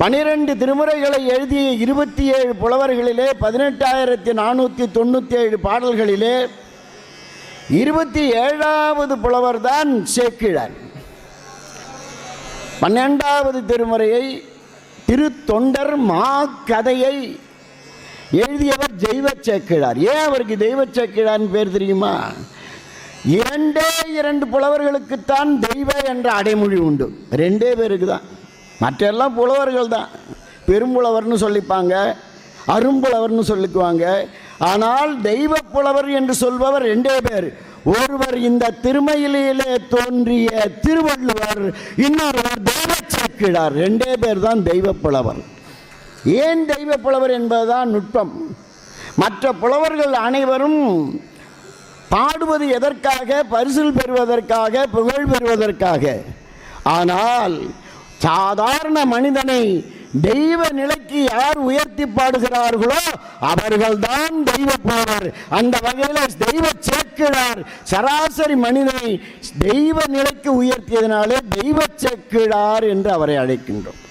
பனிரெண்டு திருமுறைகளை எழுதிய இருபத்தி ஏழு புலவர்களிலே பதினெட்டாயிரத்தி நானூற்றி தொண்ணூற்றி ஏழு பாடல்களிலே இருபத்தி ஏழாவது புலவர் தான் சேக்கிழார். பன்னெண்டாவது திருமுறையை திருத்தொண்டர் மா கதையை எழுதியவர் தெய்வ சேக்கிழார். ஏன் அவருக்கு தெய்வ சேக்கிழார்னு பேர் தெரியுமா? இரண்டே இரண்டு புலவர்களுக்குத்தான் தெய்வ என்ற அடைமொழி உண்டு. ரெண்டே பேருக்கு தான் மற்றெல்லாம் புலவர்கள் தான். பெரும்புலவர்னு சொல்லிப்பாங்க அரும்புலவர்னு சொல்லிக்குவாங்க. ஆனால் தெய்வ புலவர் என்று சொல்பவர் ரெண்டே பேர். ஒருவர் இந்த திருமயிலே தோன்றிய திருவள்ளுவர் இன்னொருவர் தெய்வ சேக்கிழார் ரெண்டே பேர் தான் தெய்வ புலவர். ஏன் தெய்வ புலவர் என்பதுதான் நுட்பம். மற்ற புலவர்கள் அனைவரும் பாடுவது எதற்காக பரிசில் பெறுவதற்காக புகழ் பெறுவதற்காக. ஆனால் சாதாரண மனிதனை தெய்வ நிலைக்கு யார் உயர்த்தி பாடுகிறார்களோ அவர்கள்தான் தெய்வ போவர் அந்த வகையில் தெய்வ சேக்கிழார் சராசரி மனிதனை தெய்வ நிலைக்கு உயர்த்தியதனாலே தெய்வ சேக்கிழார் என்று அவரை அழைக்கின்றோம்.